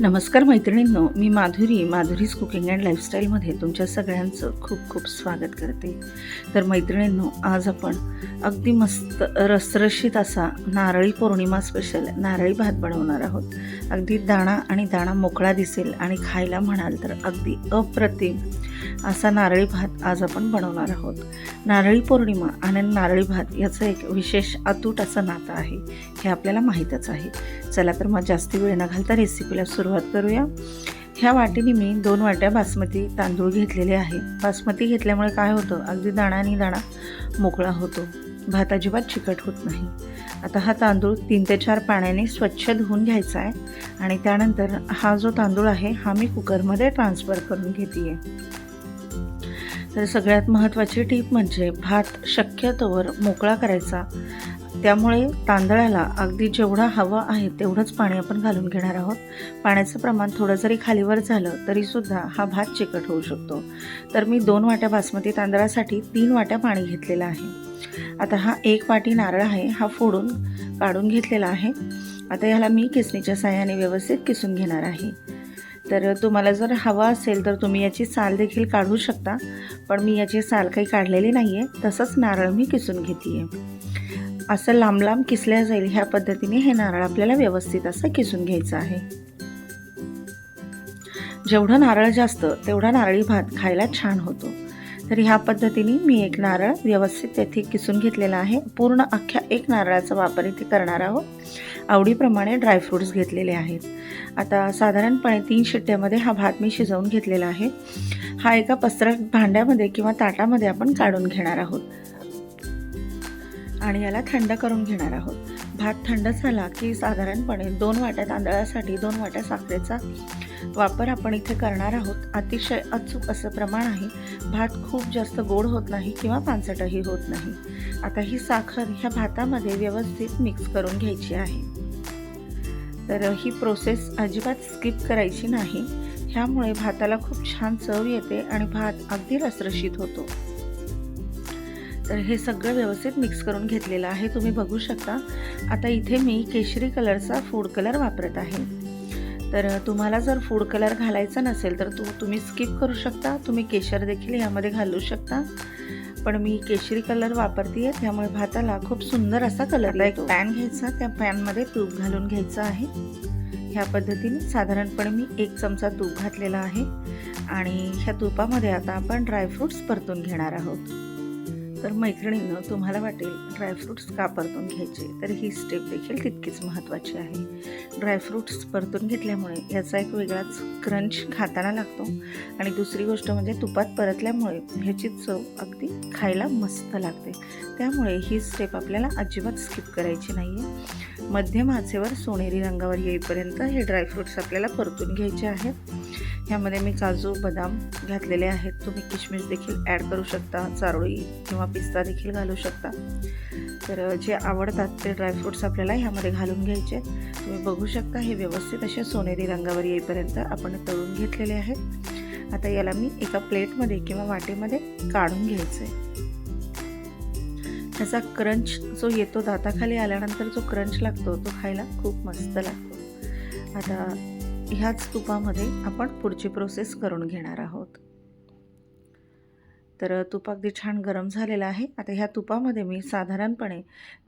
नमस्कार मैत्रिणींनो मी माधुरी माधुरीज कुकिंग अँड लाईफस्टाईलमध्ये तुमच्या सगळ्यांचं खूप खूप स्वागत करते. तर मैत्रिणींनो आज आपण अगदी मस्त रसरशीत असा नारळी पौर्णिमा स्पेशल नारळी भात बनवणार आहोत. अगदी दाणा आणि दाणा मोकळा दिसेल आणि खायला म्हणाल तर अगदी अप्रतिम. असा नारळी भात आज आपण बनवणार आहोत. नारळी पौर्णिमा आणि नारळी भात याचं एक विशेष अतूट असं नातं आहे हे आपल्याला माहीतच आहे. चला तर मग जास्ती वेळ न घालता रेसिपीला सुरुवात करूया. ह्या वाटीने मी दोन वाट्या बासमती तांदूळ घेतलेले आहे बासमती घेतल्यामुळे काय होतं? अगदी दाणा आणि दाणा मोकळा होतो. भात अजिबात चिकट होत नाही. आता हा तांदूळ तीन ते चार पाण्याने स्वच्छ धुवून घ्यायचा आहे आणि त्यानंतर हा जो तांदूळ आहे हा मी कुकरमध्ये ट्रान्सफर करून घेते आहे तर सगळ्यात महत्त्वाची टीप म्हणजे भात शक्यतोवर मोकळा करायचा. त्यामुळे तांदळाला अगदी जेवढा हवं आहे तेवढंच पाणी आपण घालून घेणार आहोत. पाण्याचं प्रमाण थोडं जरी खालीवर झालं तरीसुद्धा हा भात चिकट होऊ शकतो. तर मी दोन वाट्या बासमती तांदळासाठी तीन वाट्या पाणी घेतलेलं आहे. आता हा एक वाटी नारळ आहे हा फोडून काढून घेतलेला आहे. आता ह्याला मी किसणीच्या साह्याने व्यवस्थित किसून घेणार आहे. तर तुम्हाला जर हवा असेल तर तुम्ही याची साल देखील काढू शकता. पण मी याची साल काही काढलेली नाही आहे तसंच नारळ मी किसून घेते आहे असं लांब लांब किसल्या जाईल ह्या पद्धतीने हे नारळ आपल्याला व्यवस्थित असं किसून घ्यायचं आहे. जेवढं नारळ जास्त तेवढा नारळी भात खायला छान होतो. तर ह्या पद्धतीने मी एक नारळ व्यवस्थित तेथे किसून घेतलेला आहे. पूर्ण अख्ख्या एक नारळाचा वापर इथे करणार आहोत. आवडीप्रमाणे ड्रायफ्रूट्स घेतलेले आहेत. आता साधारणपणे तीन शिट्ट्यामध्ये हा भात मी शिजवून घेतलेला आहे. हा एका पसरट भांड्यामध्ये किंवा ताटामध्ये आपण काढून घेणार आहोत. आणि याला थंड करून घेणार आहोत. भात थंड झाला की साधारणपणे दोन वाट्या तांदळासाठी दोन वाट्या साखरेचा वापर आपण इथे करणार आहोत अतिशय अचूक असं प्रमाण आहे. भात खूप जास्त गोड होत नाही किंवा पानसटही होत नाही. आता ही साखर ह्या भातामध्ये व्यवस्थित मिक्स करून घ्यायची आहे. तर ही प्रोसेस अजिबात स्किप करायची नाही. ह्यामुळे भाताला खूप छान चव येते आणि भात अगदी रसरशीत होतो. तर हे सगळं व्यवस्थित मिक्स करून घेतलेलं आहे. तुम्ही बघू शकता. आता इथे मी केशरी कलरचा फूड कलर वापरत आहे. तर तुम्हाला जर फूड कलर घालायचा नसेल तर तू तुम्ही स्किप करू शकता. तुम्ही केशर देखील यामध्ये घालू शकता. पण मी केशरी कलर वापरते आहे त्यामुळे भाताला खूप सुंदर असा कलर एक पॅन घ्यायचा त्या पॅनमध्ये तूप घालून घ्यायचं आहे. ह्या पद्धतीने साधारणपणे मी एक चमचा तूप घातलेला आहे. आणि ह्या तुपामध्ये आता आपण ड्रायफ्रूट्स परतून घेणार आहोत. तर मैत्रिणींनं तुम्हाला वाटेल ड्रायफ्रूट्स का परतून घ्यायचे? तर ही स्टेप देखील तितकीच महत्त्वाची आहे. ड्रायफ्रूट्स परतून घेतल्यामुळे याचा एक वेगळाच क्रंच खाताना लागतो. आणि दुसरी गोष्ट म्हणजे तुपात परतल्यामुळे ह्याची चव अगदी खायला मस्त लागते. त्यामुळे ही स्टेप आपल्याला अजिबात स्किप करायची नाही आहे मध्यम आचेवर सोनेरी रंगावर येईपर्यंत हे ड्रायफ्रूट्स आपल्याला परतून घ्यायचे आहेत. ह्यामध्ये मी काजू बदाम घातलेले आहेत. तुम्ही किशमिश देखील ॲड करू शकता चारोळी किंवा पिस्ता देखील घालू शकता. तर जे आवडतात ते ड्रायफ्रूट्स आपल्याला ह्यामध्ये घालून घ्यायचे. तुम्ही बघू शकता हे व्यवस्थित असे सोनेरी रंगावर येईपर्यंत आपण तळून घेतलेले आहेत. आता याला मी एका प्लेटमध्ये किंवा वाटेमध्ये काढून घ्यायचं. आहे त्याचा क्रंच जो येतो दाताखाली आल्यानंतर जो क्रंच लागतो तो खायला खूप मस्त लागतो. आता ह्याच तुपामध्ये आपण पुढची प्रोसेस करून घेणार आहोत. तर तूप अगदी छान गरम झालेलं आहे. आता ह्या तुपामध्ये मी साधारणपणे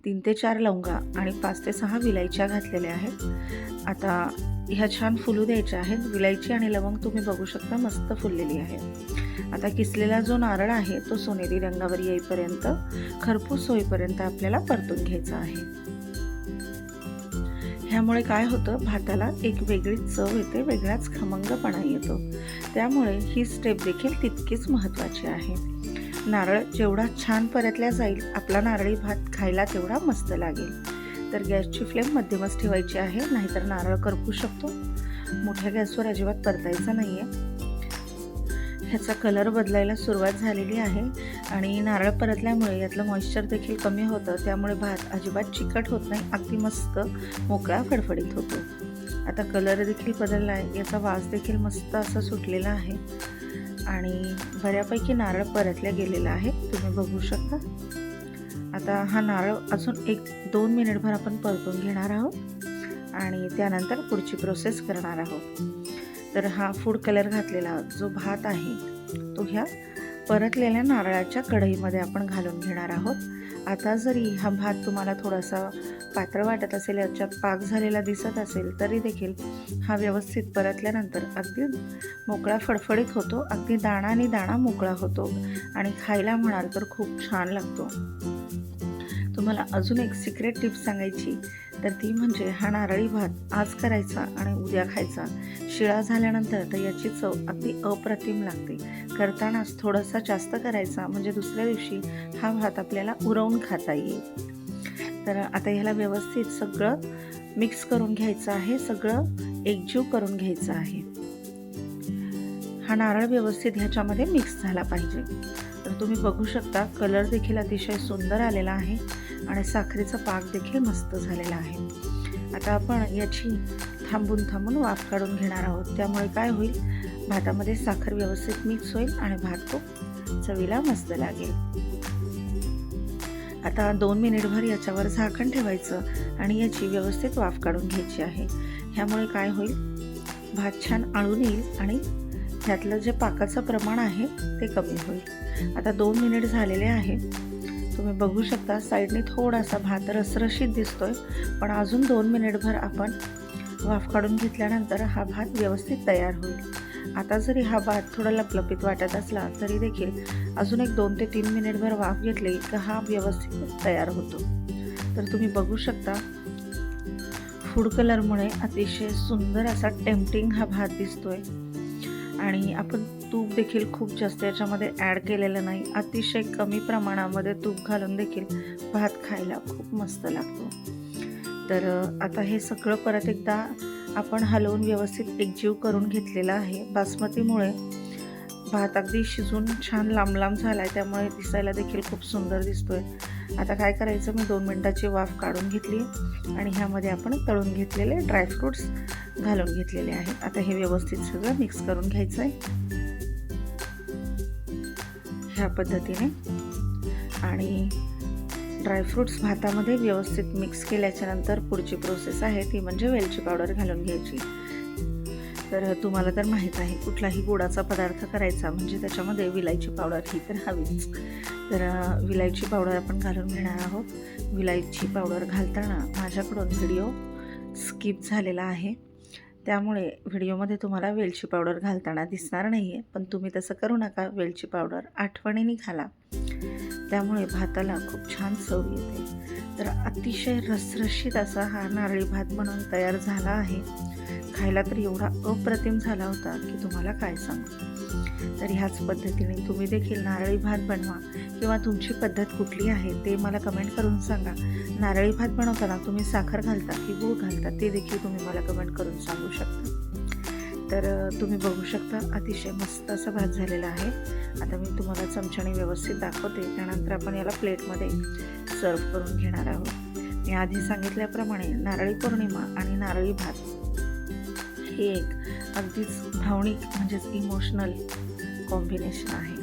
तीन ते चार लवंगा आणि पाच ते सहा विलायच्या घातलेल्या आहेत. आता ह्या छान फुलू द्यायच्या आहेत. विलायची आणि लवंग तुम्ही बघू शकता मस्त फुललेली आहे. आता किसलेला जो नारळ आहे तो सोनेरी रंगावर येईपर्यंत खरपूस होईपर्यंत आपल्याला परतून घ्यायचा आहे. ह्यामुळे काय होतं भाताला एक वेगळीच चव येते वेगळाच खमंगपणा येतो. त्यामुळे ही स्टेप देखील तितकीच महत्त्वाची आहे. नारळ जेवढा छान परतल्या जाईल आपला नारळी भात खायला तेवढा मस्त लागेल. तर गॅसची फ्लेम मध्यमच ठेवायची आहे नाहीतर नारळ करपू शकतो. मोठ्या गॅसवर अजिबात परतायचा नाही आहे ह्याचा कलर बदलायला सुरुवात झालेली आहे. आणि नारळ परतल्यामुळे यातलं मॉइश्चर देखील कमी होतं त्यामुळे भात अजिबात चिकट होत नाही अगदी मस्त मोकळा फडफडीत होतो. आता कलर देखील बदलला आहे याचा वास देखील मस्त असा सुटलेला आहे. आणि बऱ्यापैकी नारळ परतल्या गेलेला आहे तुम्ही बघू शकता. आता हा नारळ अजून एक दोन मिनिटभर आपण परतून घेणार आहोत आणि त्यानंतर पुढची प्रोसेस करणार आहोत. तर हा फूड कलर घातलेला जो भात आहे तो ह्या परतलेल्या नारळाच्या कढईमध्ये आपण घालून घेणार आहोत. आता जरी हा भात तुम्हाला थोडासा पात्र वाटत असेल याच्यात पाक झालेला दिसत असेल तरी देखील हा व्यवस्थित परतल्यानंतर अगदी मोकळा फडफडीत होतो. अगदी दाणा आणि दाणा मोकळा होतो. आणि खायला म्हणाल तर खूप छान लागतो. तुम्हाला अजून एक सिक्रेट टिप सांगायची. तर ती म्हणजे हा नारळी भात आज करायचा आणि उद्या खायचा. शिळा झाल्यानंतर तर याची चव अगदी अप्रतिम लागते. करतानाच थोडासा जास्त करायचा म्हणजे दुसऱ्या दिवशी हा भात आपल्याला उरवून खाता येईल. तर आता ह्याला व्यवस्थित सगळं मिक्स करून घ्यायचं आहे. सगळं एकजीव करून घ्यायचं आहे. हा नारळ व्यवस्थित ह्याच्यामध्ये मिक्स झाला पाहिजे. तर तुम्ही बघू शकता कलर देखील अतिशय सुंदर आलेला आहे. आणि साखरेचा पाक देखील मस्त झालेला आहे. आता आपण याची थांबून थांबून वाफ काढून घेणार आहोत. त्यामुळे काय होईल? भातामध्ये साखर व्यवस्थित मिक्स होईल आणि भात खूप चवीला मस्त लागेल. आता दोन मिनिटभर याच्यावर झाकण ठेवायचं आणि याची व्यवस्थित वाफ काढून घ्यायची आहे. ह्यामुळे काय होईल? भात छान आळून येईल आणि ह्यातलं जे पाकाचं प्रमाण आहे ते कमी होईल. आता दोन मिनिट झालेले आहे. तुम्ही बघू शकता साईडने थोडासा भात रसरशीत दिसतोय पण अजून दोन मिनिटभर आपण वाफ काढून घेतल्यानंतर हा भात व्यवस्थित तयार होईल. आता जरी हा भात थोडा लपलपीत वाटत असला तरी देखील अजून एक दोन ते तीन मिनिटभर वाफ घेतली तर हा व्यवस्थित तयार होतो. तर तुम्ही बघू शकता फूड कलरमुळे अतिशय सुंदर असा टेम्पटिंग हा भात दिसतोय. आणि आपण तूप देखील खूप जास्त याच्यामध्ये ॲड केलेलं नाही. अतिशय कमी प्रमाणामध्ये तूप घालून देखील भात खायला खूप मस्त लागतो. तर आता हे सगळं परत एकदा आपण हलवून व्यवस्थित एकजीव करून घेतलेला आहे. बासमतीमुळे भात अगदी शिजून छान लांब लांब झाला आहे त्यामुळे दिसायला देखील खूप सुंदर दिसतोय. आता काय करायचं? मी दोन मिनटाची वाफ काढून घेतली आणि ह्यामध्ये आपण तळून घेतलेले ड्रायफ्रूट्स घालून घेतलेले आहेत. आता हे व्यवस्थित सगळं मिक्स करून घ्यायचं आहे ह्या पद्धतीने. आणि ड्रायफ्रूट्स भातामध्ये व्यवस्थित मिक्स केल्याच्यानंतर पुढची प्रोसेस आहे ती म्हणजे वेलची पावडर घालून घ्यायची. तर तुम्हाला तर माहीत आहे कुठलाही गोडाचा पदार्थ करायचा म्हणजे त्याच्यामध्ये विलायची पावडर ही तर हवीच. तर विलायची पावडर आपण घालून घेणार आहोत. विलायची पावडर घालताना माझ्याकडून व्हिडिओ स्किप झालेला आहे. त्यामुळे व्हिडिओमध्ये तुम्हाला वेलची पावडर घालताना दिसणार नाही आहे पण तुम्ही तसं करू नका. वेलची पावडर आठवणीने घाला. त्यामुळे भाताला खूप छान चव येते. तर अतिशय रसरशीत असा हा नारळी भात बनवून तयार झाला आहे. खायला तर एवढा अप्रतिम झाला होता की तुम्हाला काय सांगू? तर ह्याच पद्धतीने तुम्ही देखील नारळी भात बनवा किंवा तुमची पद्धत कुठली आहे ते मला कमेंट करून सांगा. नारळी भात बनवताना तुम्ही साखर घालता की गूळ घालता ते देखील तुम्ही मला कमेंट करून सांगू शकता. तर तुम्ही बघू शकता अतिशय मस्त असा भात झालेला आहे. आता मी तुम्हाला चमच्याने व्यवस्थित दाखवते. त्यानंतर आपण याला प्लेटमध्ये सर्व करून घेणार आहोत. मी आधी सांगितल्याप्रमाणे नारळी पौर्णिमा आणि नारळी भात हे एक अगदीच भावनिक म्हणजेच इमोशनल कॉम्बिनेशन आहे.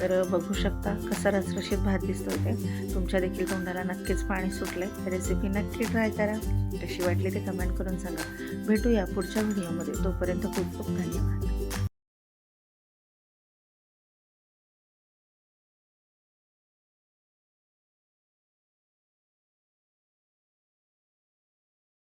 तर बघू शकता कसा रसरशीत भात दिसतो ते. तुमच्या देखील तोंडाला नक्कीच पाणी सुटलं आहे रेसिपी नक्की ट्राय करा. कशी वाटली ते कमेंट करून सांगा. भेटूया पुढच्या व्हिडिओमध्ये तोपर्यंत खूप खूप धन्यवाद.